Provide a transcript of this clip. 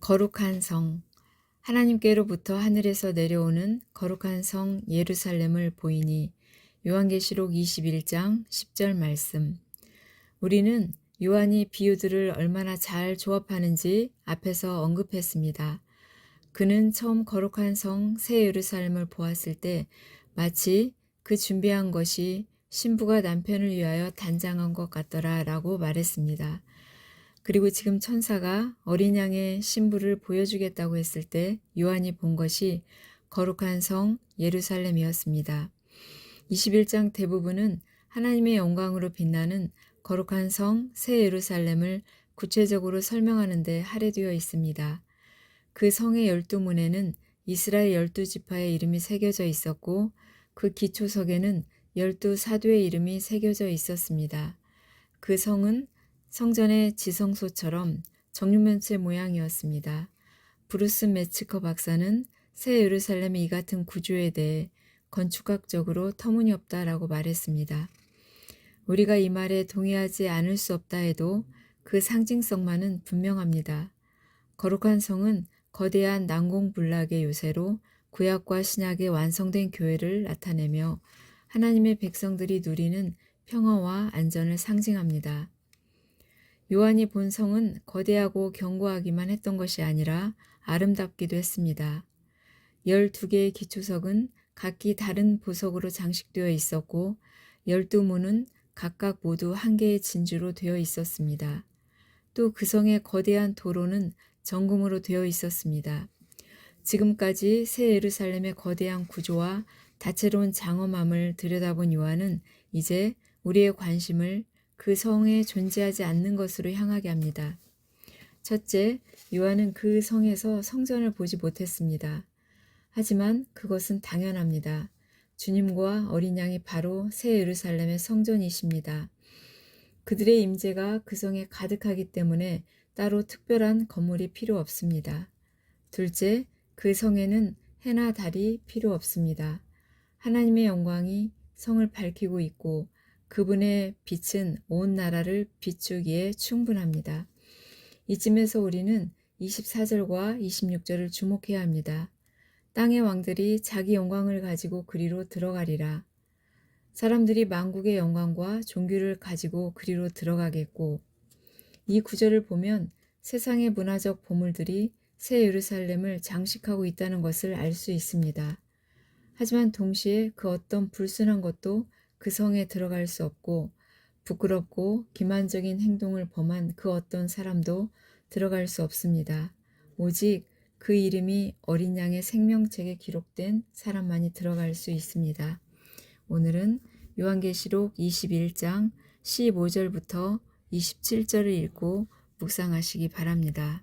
거룩한 성 하나님께로부터 하늘에서 내려오는 거룩한 성 예루살렘을 보이니 요한계시록 21장 10절 말씀 우리는 요한이 비유들을 얼마나 잘 조합하는지 앞에서 언급했습니다. 그는 처음 거룩한 성 새 예루살렘을 보았을 때 마치 그 준비한 것이 신부가 남편을 위하여 단장한 것 같더라 라고 말했습니다. 그리고 지금 천사가 어린 양의 신부를 보여주겠다고 했을 때 요한이 본 것이 거룩한 성 예루살렘이었습니다. 21장 대부분은 하나님의 영광으로 빛나는 거룩한 성 새 예루살렘을 구체적으로 설명하는 데 할애되어 있습니다. 그 성의 열두 문에는 이스라엘 열두 지파의 이름이 새겨져 있었고 그 기초석에는 열두 사도의 이름이 새겨져 있었습니다. 그 성은 성전의 지성소처럼 정육면체 모양이었습니다. 브루스 매츠커 박사는 새 예루살렘의 이 같은 구조에 대해 건축학적으로 터무니없다라고 말했습니다. 우리가 이 말에 동의하지 않을 수 없다 해도 그 상징성만은 분명합니다. 거룩한 성은 거대한 난공불락의 요새로 구약과 신약의 완성된 교회를 나타내며 하나님의 백성들이 누리는 평화와 안전을 상징합니다. 요한이 본 성은 거대하고 견고하기만 했던 것이 아니라 아름답기도 했습니다. 12개의 기초석은 각기 다른 보석으로 장식되어 있었고 12문은 각각 모두 한 개의 진주로 되어 있었습니다. 또 그 성의 거대한 도로는 정금으로 되어 있었습니다. 지금까지 새 예루살렘의 거대한 구조와 다채로운 장엄함을 들여다본 요한은 이제 우리의 관심을 그 성에 존재하지 않는 것으로 향하게 합니다. 첫째, 요한은 그 성에서 성전을 보지 못했습니다. 하지만 그것은 당연합니다. 주님과 어린 양이 바로 새 예루살렘의 성전이십니다. 그들의 임재가 그 성에 가득하기 때문에 따로 특별한 건물이 필요 없습니다. 둘째, 그 성에는 해나 달이 필요 없습니다. 하나님의 영광이 성을 밝히고 있고 그분의 빛은 온 나라를 비추기에 충분합니다. 이쯤에서 우리는 24절과 26절을 주목해야 합니다. 땅의 왕들이 자기 영광을 가지고 그리로 들어가리라. 사람들이 만국의 영광과 종교를 가지고 그리로 들어가겠고 이 구절을 보면 세상의 문화적 보물들이 새 예루살렘을 장식하고 있다는 것을 알 수 있습니다. 하지만 동시에 그 어떤 불순한 것도 그 성에 들어갈 수 없고 부끄럽고 기만적인 행동을 범한 그 어떤 사람도 들어갈 수 없습니다. 오직 그 이름이 어린 양의 생명책에 기록된 사람만이 들어갈 수 있습니다. 오늘은 요한계시록 21장 15절부터 27절을 읽고 묵상하시기 바랍니다.